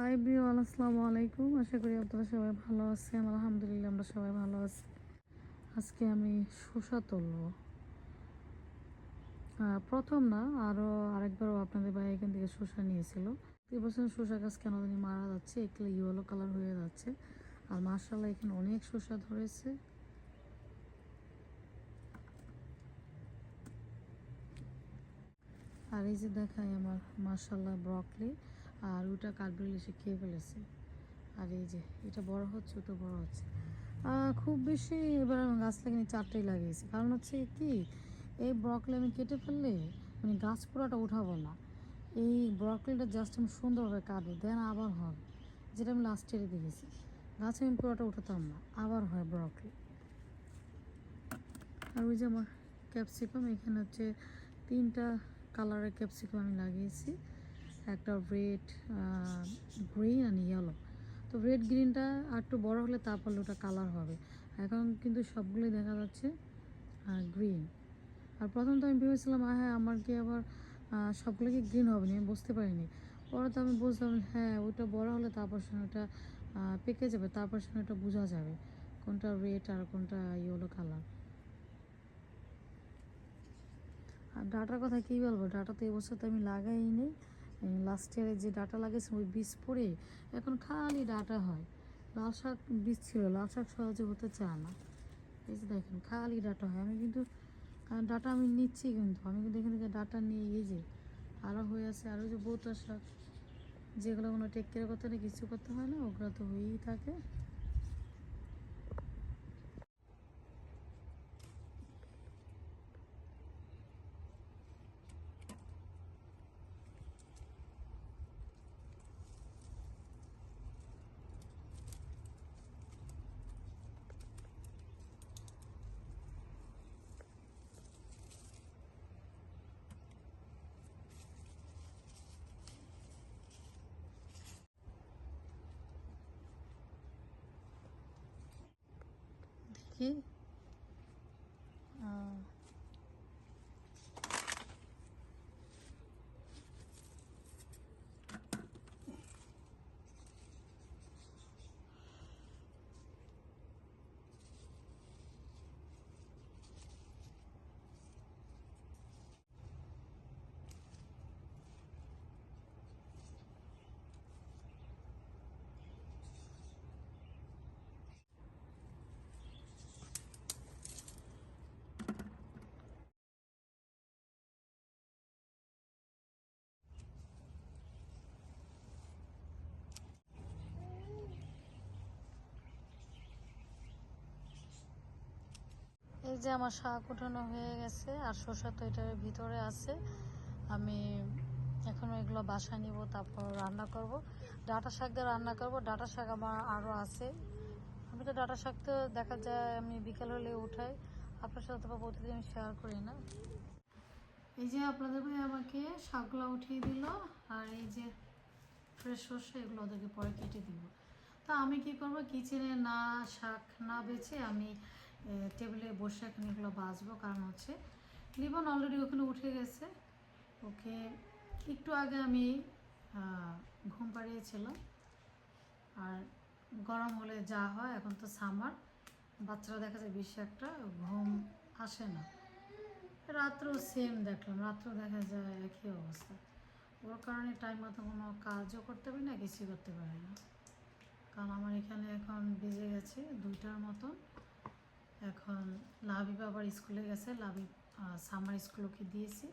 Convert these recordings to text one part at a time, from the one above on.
High বিওয়াল আসসালামু আলাইকুম আশা করি আপনারা সবাই ভালো আছেন। আলহামদুলিল্লাহ, আমরা সবাই ভালো আছি। আজকে আমি শসা তুলব প্রথম না আরও আরেকবারও আপনাদের ভাই এখান থেকে শসা নিয়েছিল। এবছর শসা গাছ কেন জানি মারা যাচ্ছে, একটু ইয়েলো কালার হয়ে যাচ্ছে। আর মার্শাল্লাহ এখানে অনেক শসা ধরেছে। আর এই যে দেখাই আমার মার্শাল্লাহ ব্রকলি আর ওটা কাঠবিড়াল এসে খেয়ে ফেলেছে। আর এই যে, এটা বড় হচ্ছে তো বড় হচ্ছে। খুব বেশি এবার গাছ লাগিয়ে চারটেই লাগিয়েছি। কারণ হচ্ছে কি, এই ব্রকলি আমি কেটে ফেললে মানে গাছ পুরোটা উঠাবো না। এই ব্রকলিটা জাস্ট আমি সুন্দরভাবে কাটবো দেন আবার হবে। যেটা আমি লাস্ট দেখেছি। গাছ আমি পুরোটা উঠাতাম না, আবার হয় ব্রকলি আর ওই যে আমার ক্যাপসিকাম এখানে হচ্ছে তিনটা কালারের ক্যাপসিকাম আমি লাগিয়েছি। একটা রেড গ্রিন আর ইয়েলো তো রেড গ্রিনটা আর একটু বড় হলে তারপর ওটা কালার হবে। এখন কিন্তু সবগুলোই দেখা যাচ্ছে গ্রিন আর প্রথম তো আমি ভেবেছিলাম হ্যাঁ আমার কি আবার সবগুলো কি গ্রিন হবে? না আমি বুঝতে পারিনি। পরে তো আমি বুঝলাম হ্যাঁ ওটা বড় হলে তারপর সঙ্গে ওটা পেকে যাবে, তারপর সঙ্গে ওটা বোঝা যাবে কোনটা রেড আর কোনটা ইয়েলো কালার আর ডাটার কথা কী বলব? ডাটা তো এবছর তো আমি লাগাই লাগাইনি। লাস্ট ইয়ারে যে ডাটা লাগিয়েছি, ওই বীজ পড়ে এখন খালি ডাটা হয়। লাল শাক, বীজ ছিল, লাল শাক সহজে হতে চায় না। এই যে দেখেন, খালি ডাটা হয়। আমি কিন্তু ডাটা আমি নিচ্ছি কিন্তু, আমি কিন্তু এখান থেকে ডাটা নিয়ে এই যে আরও হয়ে আছে আরও যে বৌতা শাক, যেগুলো কোনো টেক কেয়ার করতে না, কিছু করতে হয় না, ওগুলো তো হয়েই থাকে। দেখি আহ, এই যে আমার শাক উঠানো হয়ে গেছে আর শসা তো এটার ভিতরে আছে, আমি এখন এগুলো বাসায় নিব, তারপর রান্না করব। ডাটা শাক দিয়ে রান্না করব, ডাটা শাক আমার আরও আছে। আমি তো ডাটা শাক তো দেখা যায় আমি বিকেল হলে উঠাই, আপনার সাথে তো প্রতিদিন আমি শেয়ার করি না। এই যে আপনাদের ভাই আমাকে শাকগুলো উঠিয়ে দিল, আর এই যে ফ্রেশ সর্ষে এগুলো ওদেরকে পরে কেটে দিব। তা আমি কি করব কিচেনে না শাক না বেছে আমি টেবিলে বসে এখন এগুলো বাছবো কারণ হচ্ছে লিবন অলরেডি ওখানে উঠে গেছে। ওকে, একটু আগে আমি ঘুম পাড়িয়েছিলাম। আর গরম হলে যা হয়, এখন তো সামার বাচ্চারা দেখা যায় বেশি একটা ঘুম আসে না। রাত্রেও সেম দেখলাম, রাত্রেও দেখা যায় একই অবস্থা। ওর কারণে টাইম মতো কোনো কাজও করতে পারি না, কিছুই করতে পারি না। কারণ আমার এখানে এখন বেজে গেছে দুইটার মতন। এখন লাভিব আবার স্কুলে গেছে লাভি সামার স্কুলকে দিয়েছি।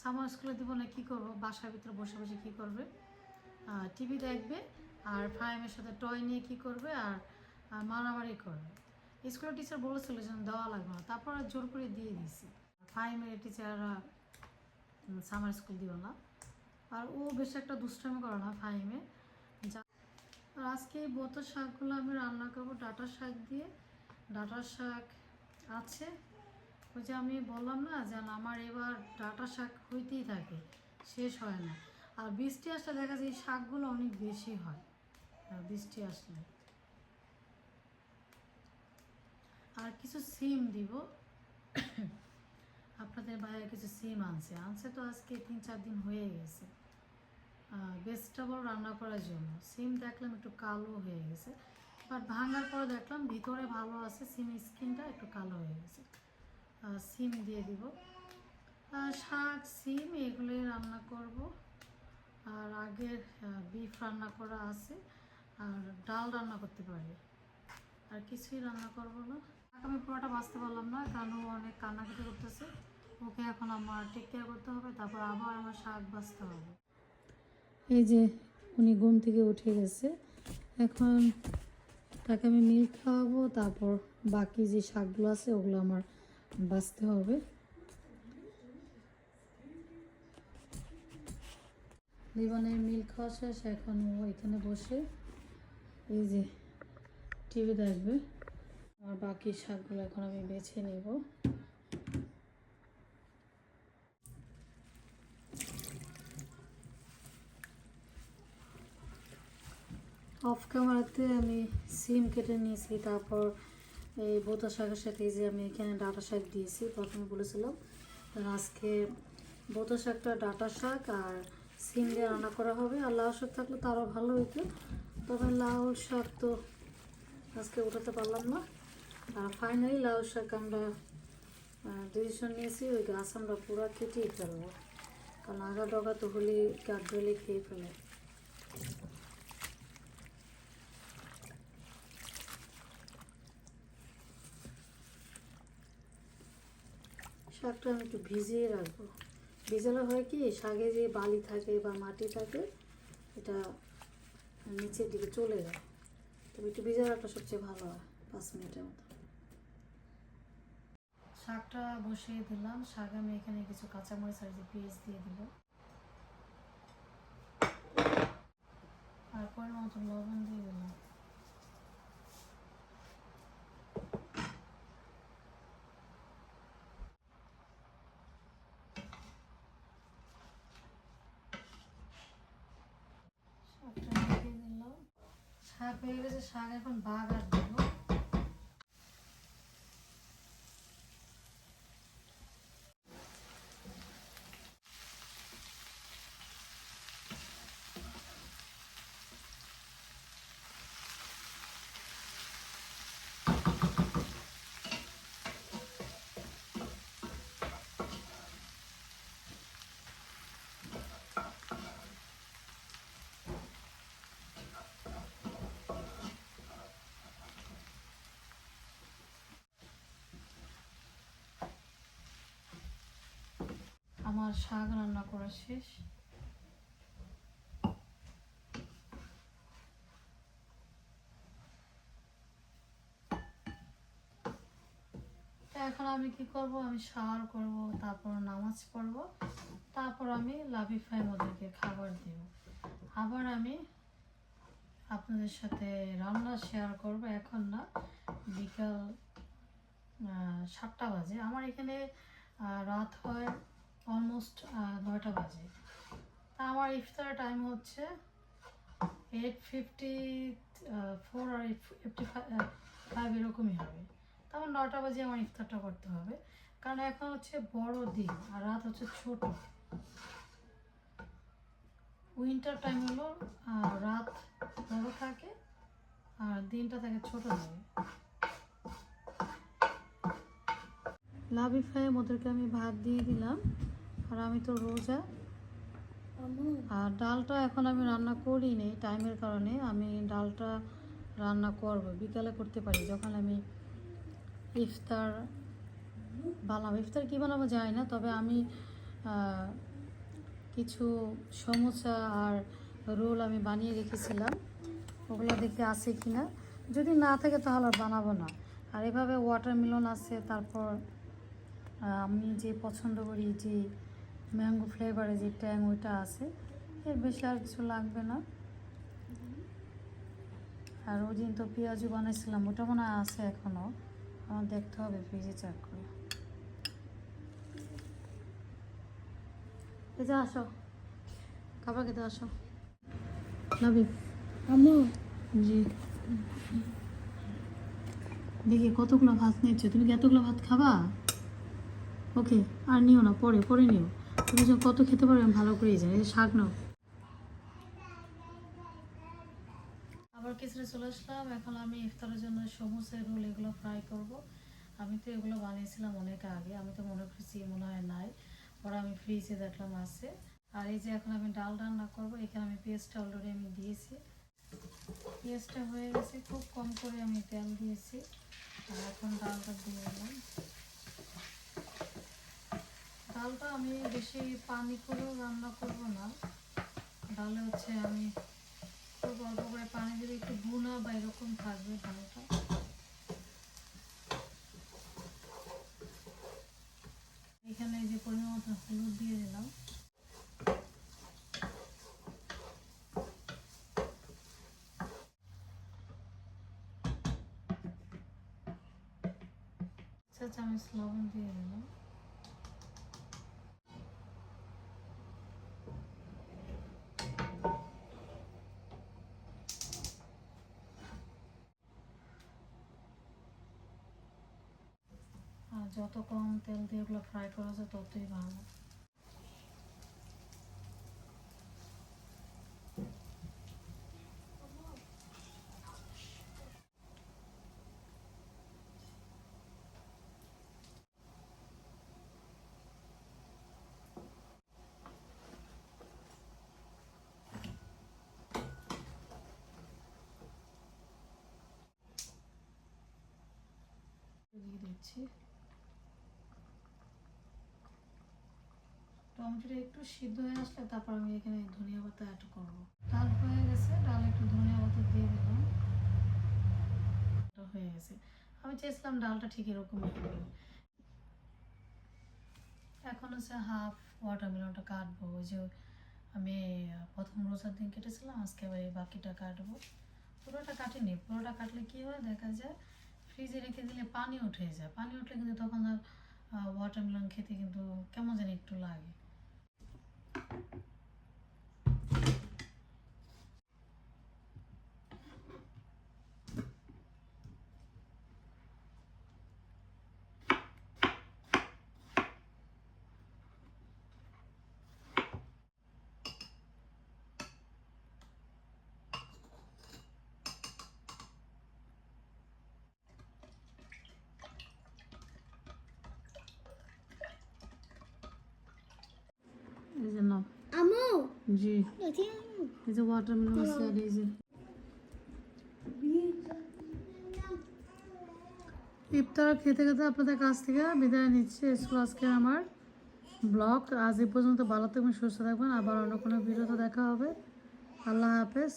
সামার স্কুলে দিব না, কী করব? বাসার ভিতরে বসে বসে কী করবে? টিভি দেখবে, আর ফাইমের সাথে টয় নিয়ে কী করবে, আর মারামারি করবে। স্কুলের টিচার বলেছিল যেন দেওয়া লাগবে না, তারপর জোর করে দিয়ে দিয়েছি। ফাইমের টিচাররা সামার স্কুল দিও না। আর ও বেশ একটা দুষ্টামি করে না ফাইমে যা আজকে এই বোতো শাকগুলো আমি রান্না করব, ডাটা শাক দিয়ে। ডাটা শাক আছে। ওই যে আমি বললাম না, যেন আমার এবার ডাটা শাক হইতেই থাকে, শেষ হয় না। আর বৃষ্টি আসলে দেখা যায় এই শাকগুলো অনেক বেশি হয়, আর বৃষ্টি আসলে। আর কিছু সিম দিব। আপনাদের ভাইয়া কিছু সিম আনছে। আনছে তো আজকে তিন চার দিন হয়ে গেছে। ভেজিটেবল রান্না করার জন্য। সিম দেখলাম একটু কালো হয়ে গেছে। বাট ভাঙার পরে দেখলাম ভিতরে ভালো আছে সিমের স্কিনটা একটু কালো হয়ে গেছে। সিম দিয়ে দিব। শাক, সিম এগুলোই রান্না করব। আর আগের বিফ রান্না করা আছে। আর ডাল রান্না করতে পারি। আর কিছুই রান্না করব না। আমি পুরোটা বাঁচতে পারলাম না, কারণ ও অনেক কান্নাকাটি করতেছে। ওকে এখন আমার টেক কেয়ার করতে হবে, তারপর আবার আমার শাক বাঁচতে হবে। এই যে উনি ঘুম থেকে উঠে গেছে। এখন তাকে আমি মিল খাওয়াবো, তারপর বাকি যে শাকগুলো আছে ওগুলো আমার বাঁচতে হবে। লিবনের মিল খাওয়া শেষ, এখন ও এখানে বসে এই যে টিভি দেখবে। আর বাকি শাকগুলো এখন আমি বেছে নেব। অফ ক্যামেরাতে আমি সিম কেটে নিয়েছি, তারপর এই বোতা শাকের সাথে যে আমি এখানে ডাটা শাক দিয়েছি, প্রথমে বলেছিলাম আজকে বোতা শাকটা ডাটা শাক আর সিম দিয়ে রান্না করা হবে, আর লাউ শাক থাকলে তো আরও ভালো হতো তবে লাউ শাক তো আজকে উঠাতে পারলাম না। আর ফাইনালি লাউ শাক আমরা ডিসিশন নিয়েছি, ওই গাছ আমরা পুরো কেটেই ফেলব। কারণ আগা ডগা তো হলে কাঠ ধরে খেয়ে ফেলে শাকটা আমি একটু ভিজিয়ে রাখব। ভিজালে হয় কি শাকে যে বালি থাকে বা মাটি থাকে, এটা নিচের দিকে চলে যায়। তবে একটু ভিজে রাখলে সবচেয়ে ভালো হয়, পাঁচ মিনিটের মতো। শাকটা বসিয়ে দিলাম। শাক আমি এখানে কিছু কাঁচামরিচ আর যে পেঁয়াজ দিয়ে দিব। আর পরিমাণ মতো লবণ দিয়ে দিলাম শাকটা দিয়ে দিলাম শাক হয়ে গেছে শাক এখন বাঘ দেবো আমার শাক রান্না করা শেষ। এখন আমি কি করব? আমি শাওয়ার করব, তারপর নামাজ পড়ব, তারপর আমি লাভিফাই ওদেরকে খাবার দেব। আবার আমি আপনাদের সাথে রান্না শেয়ার করব, এখন না, বিকাল সাতটা বাজে। আমার এখানে রাত হয় অলমোস্ট নয়টা বাজে। তা আমার ইফতারের টাইম হচ্ছে এইট ফিফটি ফোর আর ফিফটি ফাইভ এরকমই হবে। তখন নটা বাজে আমার ইফতারটা করতে হবে। কারণ এখন হচ্ছে বড় দিন আর রাত হচ্ছে ছোট। উইন্টার টাইম হলো রাত বড় থাকে আর দিনটা থাকে ছোট থাকে। লাভিফাই ওদেরকে আমি ভাত দিয়ে দিলাম। আর আমি তো রোজা। আর ডালটা এখন আমি রান্না করিনি টাইমের কারণে। আমি ডালটা রান্না করব বিকালে করতে পারি। যখন আমি ইফতার বানাবো। ইফতার কী বানাবো যায় না তবে আমি কিছু সমোসা আর রোল আমি বানিয়ে রেখেছিলাম। ওগুলো দেখে আছে কি না যদি না থাকে তাহলে আর বানাবো না। আর এভাবে ওয়াটারমেলন আছে তারপর আমি যে পছন্দ করি যে ম্যাঙ্গো ফ্লেভারে যে ট্যাং ওইটা আছে এর বেশি আর কিছু লাগবে না। আর ওই দিন তো পেঁয়াজু বানাইছিলাম ওটা মনে হয় আছে এখনও আমার দেখতে হবে ফ্রিজে চেক করে। এই যে আসো খাবার খেতে আসো। লাভি আম্মু। জি। দেখি কতগুলো ভাত নিচ্ছ তুমি কি এতগুলো ভাত খাবা? ওকে, আর নিও না, পরে পরে নিও। তুমি যখন কত খেতে পারবে আমি ভালো করেই জানি। শাক নাও। আবার কিচেনে চলে আসলাম। এখন আমি ইফতারের জন্য সমোসা রোল এগুলো ফ্রাই করব। আমি তো এগুলো বানিয়েছিলাম অনেক আগে। আমি তো মনে করছি মনে হয় নাই। পরে আমি ফ্রিজে দেখলাম আছে। আর এই যে এখন আমি ডাল রান্না করব। এখানে আমি পেঁয়াজটা অলরেডি আমি দিয়েছি। পেঁয়াজটা হয়ে গেছে। খুব কম করে আমি তেল দিয়েছি। আর এখন ডালটা দিয়ে দিলাম। ডালটা আমি বেশি পানি করেও রান্না করব না। ডালে হচ্ছে আমি খুব অল্প করে পানি দিলে একটু গুনা বা এরকম থাকবে ডালটা। এখানে যে পরিমাণ হলুদ দিয়ে দিলাম। চা চামচ লবণ দিয়ে দিলাম। যত কম তেল দিয়ে ওগুলো ফ্রাই করা যায় ততই ভালো। দিয়ে দিচ্ছি। টমেটোটা একটু সিদ্ধ হয়ে আসলে তারপর আমি এখানে ধনিয়া পাতা অ্যাড করব। ডাল হয়ে গেছে, ডাল একটু ধনিয়া পাতা দিয়ে দিলাম। হয়ে গেছে। আমি চেয়েছিলাম ডালটা ঠিক এরকম এখন হচ্ছে হাফ ওয়াটারমেলনটা কাটবো। ওই যে আমি প্রথম রোজার দিন কেটেছিলাম, আজকে আবার এই বাকিটা কাটবো। পুরোটা কাটিনি। পুরোটা কাটলে কি হয়, দেখা যায় ফ্রিজে রেখে দিলে পানি উঠে যায়। পানি উঠলে কিন্তু তখন আর ওয়াটারমেলন খেতে কিন্তু কেমন জানি একটু লাগে এই যে নাও আম্মু জি। এই যে ওয়াটারমেলন ইফতার খেতে খেতে আপনাদের কাছ থেকে বিদায় নিচ্ছি স্কুল আজকে আমার ব্লগ আজ এই পর্যন্ত ভালো থাকবেন, সুস্থ থাকবেন। আবার অন্য কোনো ভিডিওতে দেখা হবে। আল্লাহ হাফেজ।